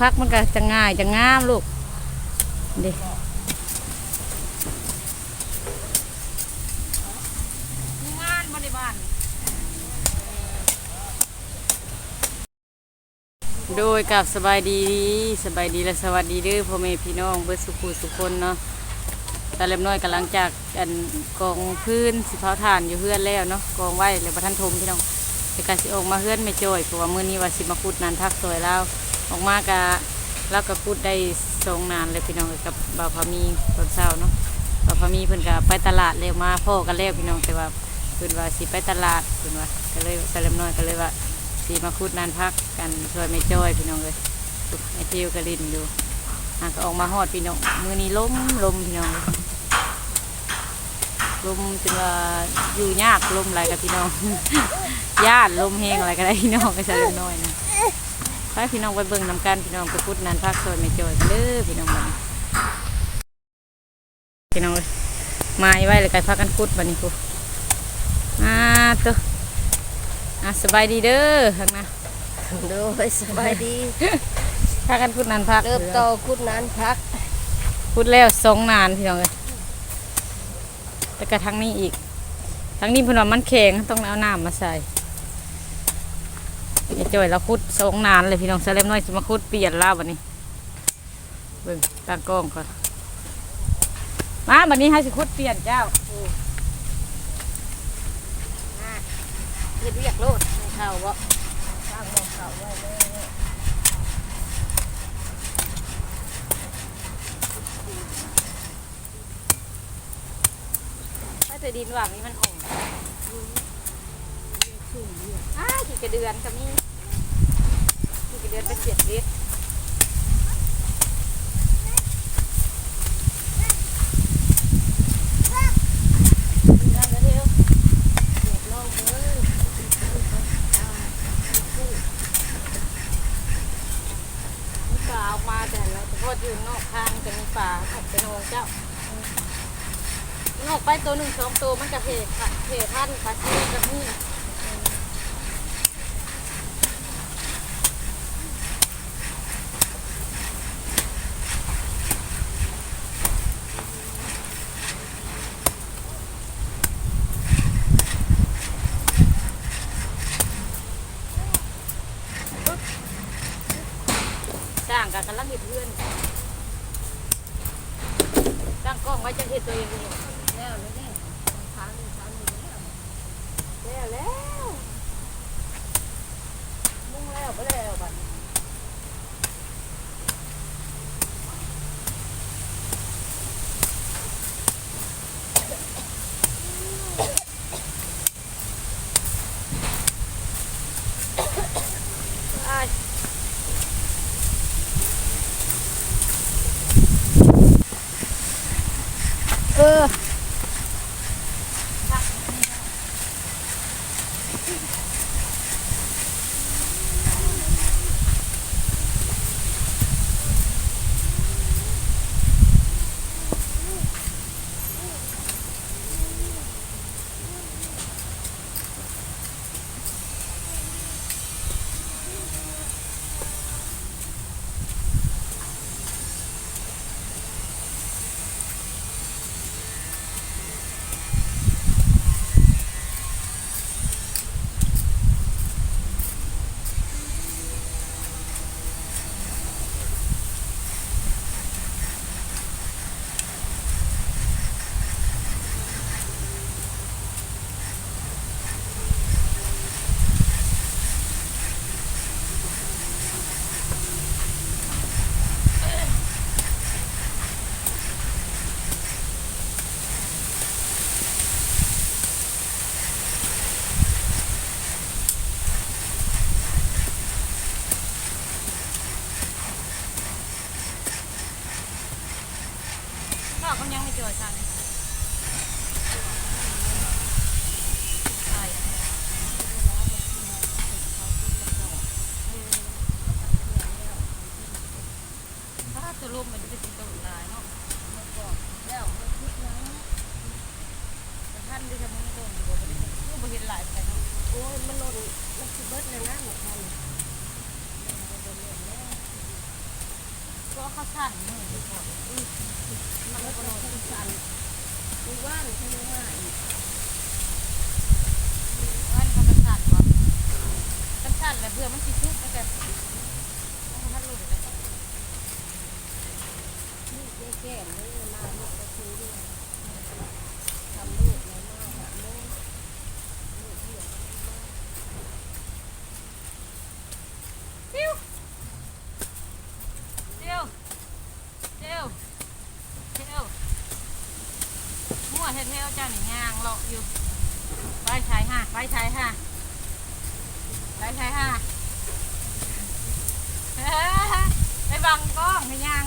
พักมันก็จะง่ายจะงามลูกเด็งานบริบาลโดยกับสบายดีสบายดีและสวัสดีเด้อพ่อแม่พี่น้องเบิดสุขุสุขคนเนาะตาเล็มน้อยกำลังจากกันกองพื้นสิเผาถ่านอยู่เพื่อนแล้วเนาะกองไว้แล้วประทันทมพี่น้องแต่การสิออกมาเพื่อนไม่จ่อยเพราะว่ามื้อนี้ว่าสิมาคุดนานทักสวยแล้ว ออกมากะแล้วก็พูดได้สองนานเลยพี่น้องกับบ่าวพามีตอนเช้าเนาะบ่าวพามีเพิ่นก็ไปตลาดเร็วมาพ่อกันแล้วพี่น้องแต่ว่าเพิ่นว่าสิไปตลาดเพิ่นว่าก็เลยสลัมน้อยก็เลยว่าสิมาคุดนานพักกันช่วยไม่จ้อยพี่น้องเลยไอทิวกระลินอยู่อะก็ออกมาฮอดพี่น้องมือนี้ล้มลมพี่น้องลยลมจนว่าอยู่ยากลมอะไรกับพี่น้องญาติลมแห้งอะไรก็ได้พี่น้องก็สลัมน้อยนะ ไปพี่น้องไปเบิ่งนำกันพี่น้องไปพูดนันพักซอยไม่จอยกันเด้อพี่น้องบัดนี้พี่น้องเลยมาไว้เลยกันพักกันพูดบัดนี้พูอ่าตัวอะสบายดีเด้อข้างหน้าโดยสบายดีพักกันพูดนันพักเริ่มต่อคุดนั้นพักพูดแล้วสองนานพี่น้องเลยแต่กระทั้งนี้อีกทั้งนี้เพนว่ามันแข็งต้องเอาน้ำมาใส่ อย่าจ่อยเราคุดสองนานเลยพี่น้องเสลมน้อยจะมาคุดเปลี่ยนล่าวันนี้เบิ่งตั้งกล้องก่อนมาวันนี้ให้สิคุดเปลี่ยนเจ้าเฮ็ดเรียกโลดไม่เข้าบ่ตั้งหมองเขาไว้เลยถ้าจะดินว่างนี้มันอ่อนอ้าขี่ กระเดือนก็มีขี่กระเดือนไปเสียดเล็ดนั่งกระเทียดเลยมีป่าออกมาแต่เราเฉพาะอยู่นอกทางจะมีป่าขับเป็นองเจ้านอกไปตัวหนึ่งสองตัวมันกระเพกค่ะเพท่านปลาชีกับนี่ ร้างกันกำลังเห็ดเพื่อนตั้งกล้องไว้จะเห็ดตัวเองอยู่แล้วเลยเนี่ยทางทางนี้แล้วแล้วแล้วมุ่งแล้วไปแล้วบัด ออก็เขายังไม่เจอฉันใช่ถ้าจะรวมมันจะเป็นตัวลายเนาะ แล้วมันคุดนั้น แต่ท่านได้จะมึงโดนอยู่บ่ได้ก็บ่เห็นหลายไปเนาะ โอ้ยมันหล่นมันสิเบิดเลยนะหมดทันว่าเขาสั่นมือดีกว่ามันก็รอทุกสันดูว่านที่ว่าอีกว่าเขามันสั่นวะมันสั่นแล้วเบื่อมันสิชุบมันจะมันพัดลูกเลยนี่แก่ๆนี่มาลูกก็คือด้วยทำลูกในมาหาลูกลูกเหี่ยว เจียวเจียวเจียวเจียว มั่วเจ้าหนีย่างเลาะอยู่ไปใชายห้าไปใชายห้าไปใชายห้าไปบังกล้องให้ยัง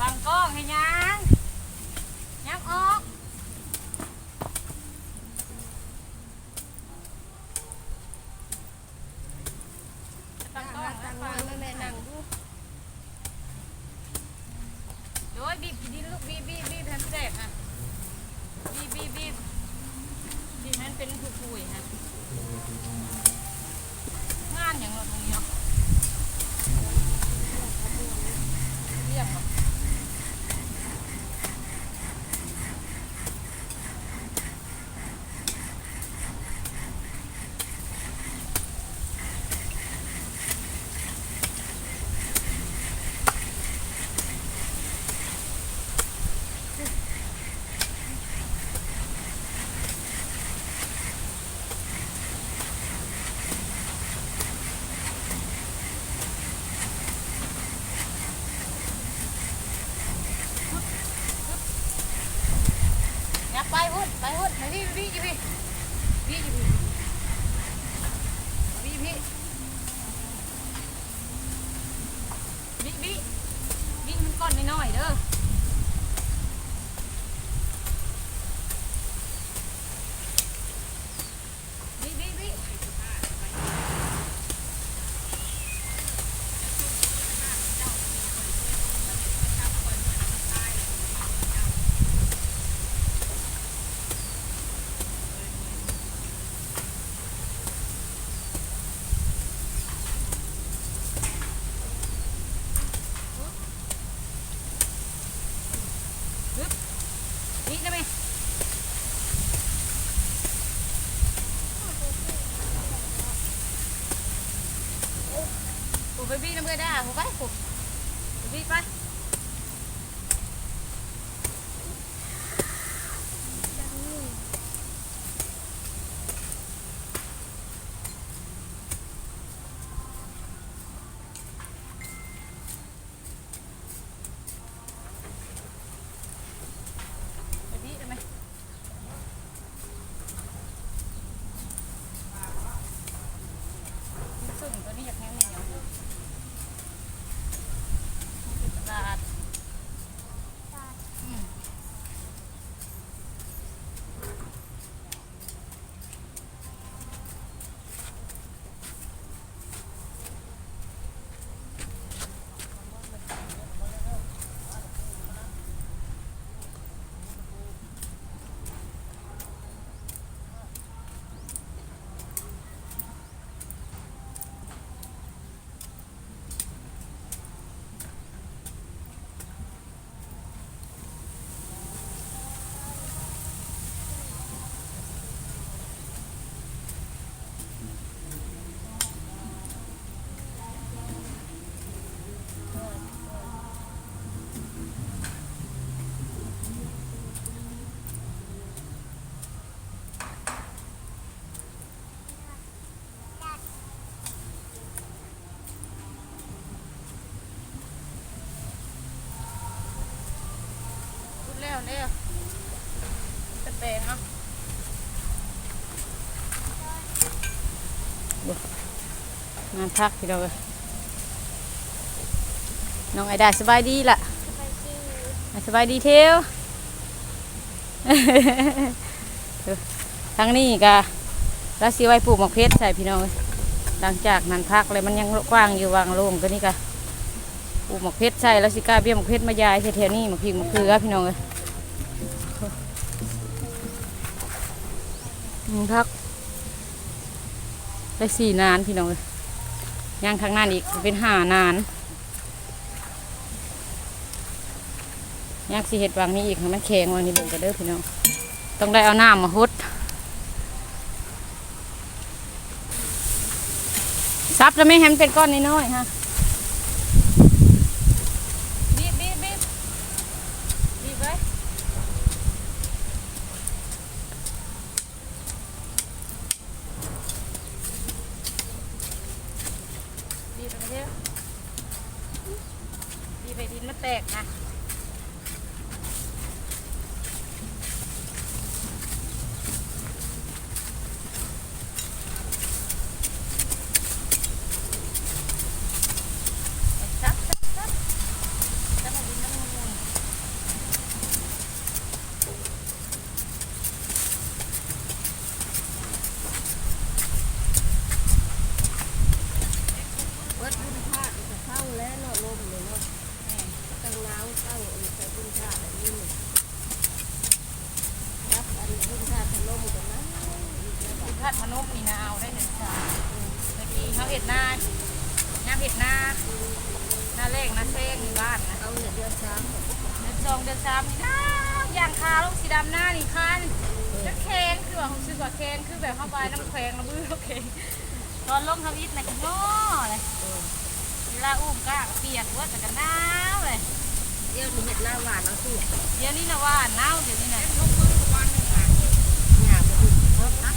บังกล้องให้ยังยังออกบังกล้องตั้งบัวางงแม่นั่งดู โดย บีบดินลูกบีบบีบบีบแทนแรกฮะบีบบีบบีบบีบนั้นเป็นผู้ป่วยฮะงานอย่างเรา นก้อนน้อยๆเด้อ người đã à, không phải. Không vì vậy พูดแล้วเร็วจะแปลงเนาะงานพักพี่เราเลยน้องไอดาสบายดีล่ะอะสบายดีเทวทั้งนี้ก็รัสซีไว้ปลูกหมกเพชรใส่พี่น้องเอ้ยหลังจากนั้นพักเลยมันยังกว้างอยู่วางโล่งตัวนี้ก็ปลูกหมกเพชรใส่แล้วสิกล้าเบี้ยหมกเพชรมายายแถวๆนี้หมกพริกหมกเขือพี่น้องเลย พักได้สี่นานพี่น้องเลยย่างข้างหน้าอีกเป็นหานานย่างสีเห็ดวางนี้อีกมันแข็งวางนี้เบิ่งกันเด้อพี่น้องต้องได้เอาน้ำมาฮดซับแล้วไม่ให้มันเป็นก้อนน้อยๆฮะบีบบีบบีบบีบไว้ ดีไปเยอะดีไปดินมันแตกนะซับซับซับซับมาดินน้ำมูล วัดบุญธาตุจะเข้าแล้วเนาะลมเลยเนาะตั้งน้ำเข้าอันใส่บุญธาตุอันนี้นี่รับอันบุญธาตุถล่มกันนะอีกแล้ว ดินพัดมนุษย์มีนาเอาได้หนึ่งสามเมื่อกี้เขาเห็ดนาย่างเห็ดนาหน้าเล่งหน้าเซ้งอยู่บ้านนะ เอาเนี่ยเดือนสาม เดือนสองเดือนสามนี่นะอย่างคาลูกสีดำหน้านี่คันจะแข็งคือ ว่าผมซื้อกว่าแข็งคือแบบเข้าไปน้ำแข็งแล้วมือโอเคตอนลงทวิตนะกันง้อเลยเวลาอุ้มก้าก็เปียกเว่าแต่กันหนาวเลยเดี๋ยวมีเห็ดหน้าหวานเอาสิเดี๋ยวนี้นะว่าหนาวเดี๋ยวนี้นะหยาบไปดิครบนะ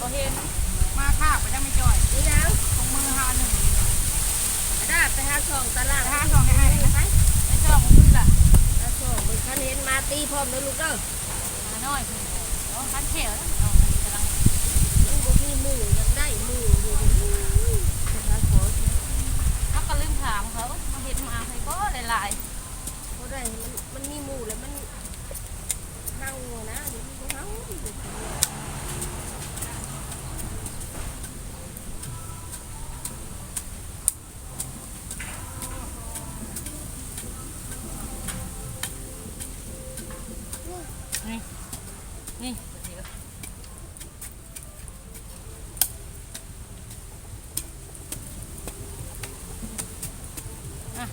ก็เห็นมาข้าวไปยังไม่จ่อยนี่แล้วของมือหาหนึ่งดาบไปหาช่องตลาดหาสองให้ได้ไหมไอ้ช่องมือล่ะหาช่องมึงคันเห็นมาตีพร้อมนะลูกเด้อมาน้อย คือโอ้คันเขียวแล้วเอามันกำลัง มึงบ่มีมืออยากได้มืออยู่จะหาขอ เขาก็ลืมถามเขามาเห็นมาให้ก็หลาย เขาได้มันมันมีหมูแล้วมันเน่านะอยู่ที่เขาเน่าอยู่ที่เขา ๆนี่นี่เดี๋ยว อะ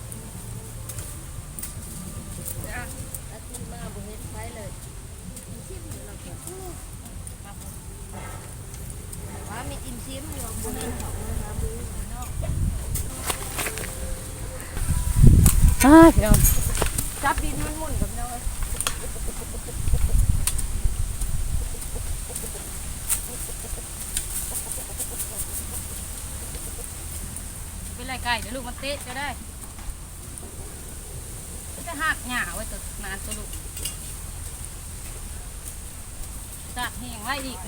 อาทิตย์มาบ่เห็นไฟเลยกินชิมเราก็ว่ามีกินชิมอยู่บ่เห็นเขานะคะมือเนาะ อ้าย พี่น้องจับดินมันหมุนกับเราเป็นไรไก่เดี๋ยวลูกมันเตะก็ได้จะหักหญ้าไว้ตัวนานตัวลูกตากแห้งไว้อีก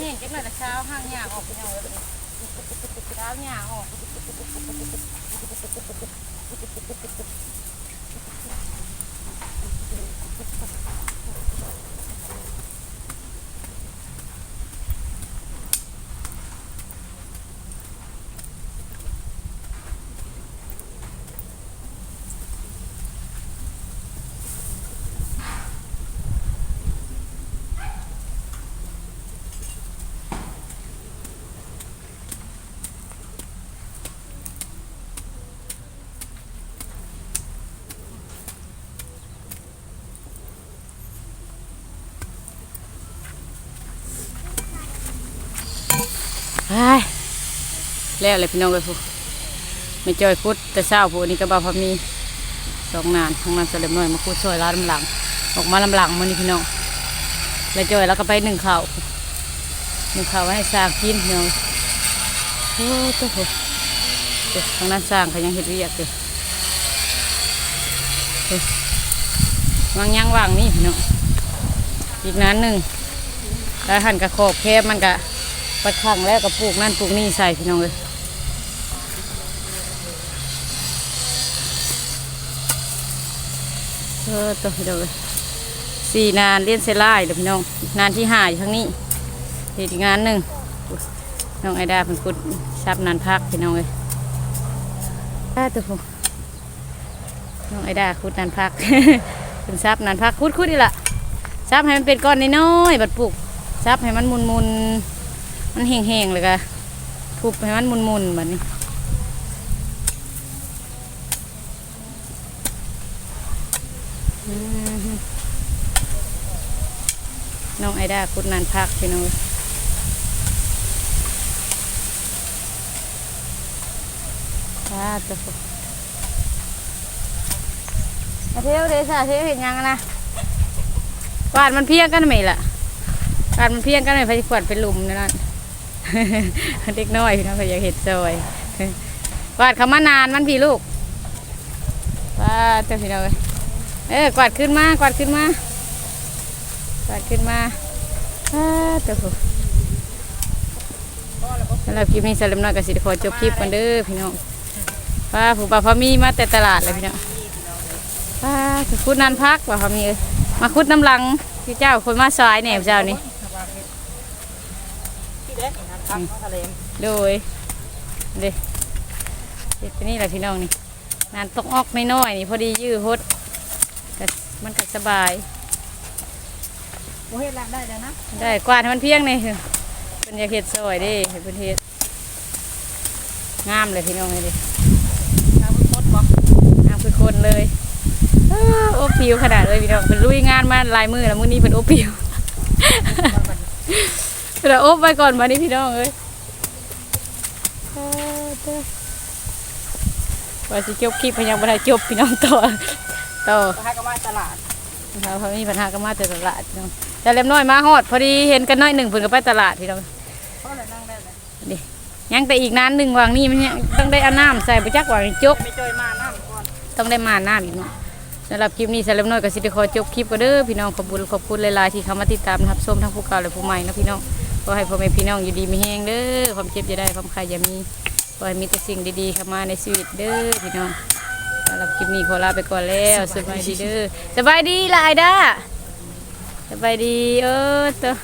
นี่ไม่เห็นจังเลยแต่เช้าห้างหญ้าออกไปเอาเลยเช้าหญ้าออก แล้วเลยพี่น้องเลยพูไม่จอยพุดแต่เช้าพูนี่ก็บ่าพอมีสองนานทางนั้นเสร็จหน่อยมาคูดซอยร้านลำหลัง ออกมาลำหลังมันนี่พี่น้องแล้วจอยแล้วก็ไปหนึ่งเข่าหนึ่งเข่าให้สร้างกินพี่น้องโอ้ตัวโหเดี๋ยวทางนั้นสร้างเขายังเห็ดเวียกเลยเฮ้ยวางย่างวางนี่พี่น้องอีกนั้นหนึ่งแล้วหั่นกระขอบแคบมันกะ ไปขังแล้วก็ปลูกนั่นปลูกนี่ใส่พี่น้องเลยเออตัวพี่น้องเลยสี่นานเลี้ยนเซล่ายเดี๋ยวพี่น้อง นานที่หาอยู่ทั้งนี้อีกงานหนึ่งน้องไอดาเป็นกุดซับนานพักพี่น้องเลยได้ตัวผมน้องไอดาคุดนันพักเป็นซับนันพักคุดคุดนี่ละซับให้มันเป็นก้อนน้อยๆบัดปลูกซับให้มันมุนมุนๆ มันแห้งๆเลยกะทุบให้มันมุนๆแบบนี้อืมน้องไอดาคุดนันพักพี่น้องว้าตัวมาเที่ยวเดซ่าเที่ยวเห็นยังนะกวาดมันเพียงกันไหมล่ะกวาดมันเพียงกันไหมพายกวดเป็นหลุมนั่นน เด็กน้อยน้องพยากเห็ดซอยกวาดเขามานานมันพี่ลูกกวาเจ้าพี่น้องเออกวาดขึ้นมากวาดขึ้นมากวาดขึ้นมาว้าเจ้าผู้สำหรับคลิปนี้สำหรับน้อยกับสิริขอจบคลิปกันเด้อพี่น้องป้าผู้ป่าพามีมาแต่ตลาดเลยพี่น้องป้าจะคุดนันพักว่าเขามีมาคุดน้ำลังที่เจ้าคนมาซอยเนี่ยเจ้านี่ เด็ดนะครับทะเลโดยเด็เด็ดไปนี่แหละพี่น้องนี่งานตกออกน้อยๆนี่พอดียื้อฮดแต่มันก็สบายโอ้เฮ็ดละได้แล้วนะได้กวาดให้มันเพียงนี่เป็นอยากเห็ดซอยเด้เห็ดเป็นเห็ดงามเลยพี่น้องเลยดิน้ำมดบ่งามคือคนเลยอ้าวโอ้ผิวขนาดเลยพี่น้องเป็นลุยงานมาหลายมือแล้วมื้อนี้เป็นโอ้ผิว เราอบไว้ก่อนมานี่พี่น้องเอ้ยว่าสิจบคลิปพยังบ่ได้จบพี่น้องต่อต่อก็ให้ก็มาตลาดเราเขามีปัญหาก็มาแต่ตลาดพี่น้องแต่เล็มน้อยมาฮอด พอดีเห็นกันน้อยหนึ่งเพิ่นก็ไปตลาดพี่น้องนั่งได้เลยยังแต่อีกนานหนึ่งวางนี่มันยังต้องได้อาน้ำใส่ไปจักวางจกไม่จอยมาน้ำก่อนต้องได้มาน้ำอีกเนาะสำหรับคลิปนี้สำหรับน้อยก็สิได้ขอจบคลิปก็เด้อพี่น้องขอบคุณขอบคุณหลายๆที่เข้ามาติดตามรับชมทั้งผู้เก่าและผู้ใหม่นะพี่น้อง ขอให้พ่อแม่พี่น้องอยู่ดีมีแห้งเด้อความเจ็บจะได้ความใครอย่ามีขอให้มีแต่สิ่งดีๆเข้ามาในชีวิตเด้อพี่น้องสำหรับคลิปนี้ขอลาไปก่อนแล้วสบายดีเด้อสบายดีล่ะไอด้าสบายดีเออตัว